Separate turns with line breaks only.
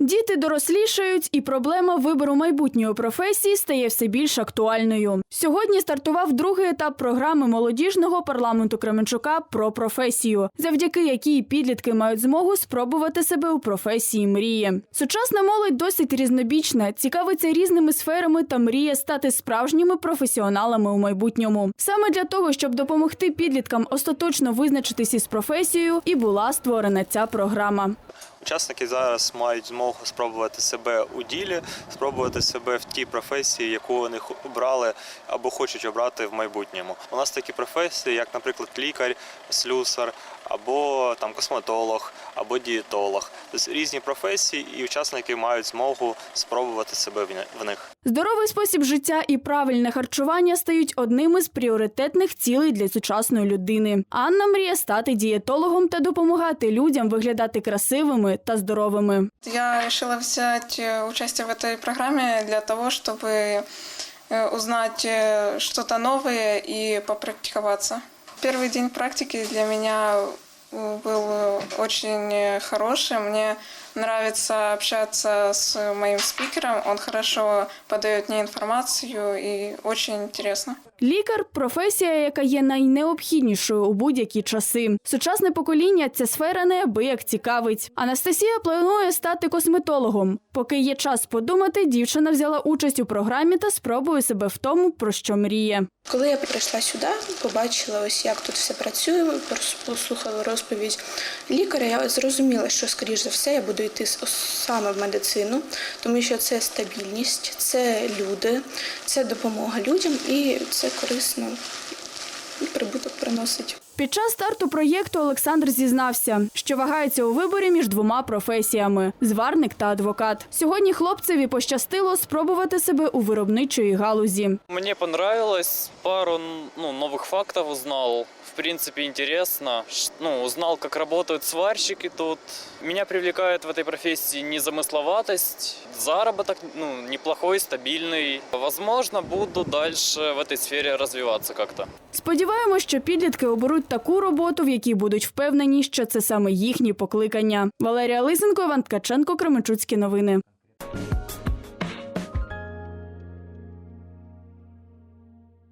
Діти дорослішають, і проблема вибору майбутньої професії стає все більш актуальною. Сьогодні стартував другий етап програми молодіжного парламенту Кременчука про професію, завдяки якій підлітки мають змогу спробувати себе у професії мрії. Сучасна молодь досить різнобічна, цікавиться різними сферами та мріє стати справжніми професіоналами у майбутньому. Саме для того, щоб допомогти підліткам остаточно визначитись із професією, і була створена ця програма.
Учасники зараз мають змогу спробувати себе у ділі, спробувати себе в тій професії, яку вони обрали або хочуть обрати в майбутньому. У нас такі професії, як, наприклад, лікар, слюсар, або там косметолог, або дієтолог. Тобто різні професії, і учасники мають змогу спробувати себе в ня- в них.
Здоровий спосіб життя і правильне харчування стають одним із пріоритетних цілей для сучасної людини. Анна мріє стати дієтологом та допомагати людям виглядати красивими та здоровими.
Я решила взять э, участие в этой программе для того, чтобы э, узнать э, что-то новое и попрактиковаться. Первый день практики для меня э, был э, очень э, хороший. Мне нравится общаться с моим спикером. Он хорошо подает мне информацию и очень интересно.
Лікар професія, яка є найнеобхіднішою у будь-які часи. Сучасне покоління ця сфера неабияк цікавить. Анастасія планує стати косметологом. Поки є час подумати, дівчина взяла участь у програмі та спробує себе в тому, про що мріє.
Коли я прийшла сюди, побачила ось як тут все працює, послухала розповідь лікаря. Я зрозуміла, що скоріш за все я буду йти саме в медицину, тому що це стабільність, це люди, це допомога людям і це корисно прибуток приносить.
Під час старту проєкту Олександр зізнався, що вагається у виборі між двома професіями зварник та адвокат. Сьогодні хлопцеві пощастило спробувати себе у виробничої галузі.
Мне понравилось, пару ну, новых фактов узнал. В принципе, интересно. Ш- Ну, узнал, как работают сварщики тут. Меня привлекает в этой профессии незамысловатость, заработок ну, неплохой, стабильный. Возможно, буду дальше в этой сфере развиваться как-то.
Сподіваємось, що підлітки оберуть таку роботу, в якій будуть впевнені, що це саме їхні покликання. Валерія Лисенко, Іван Ткаченко, Кременчуцькі новини.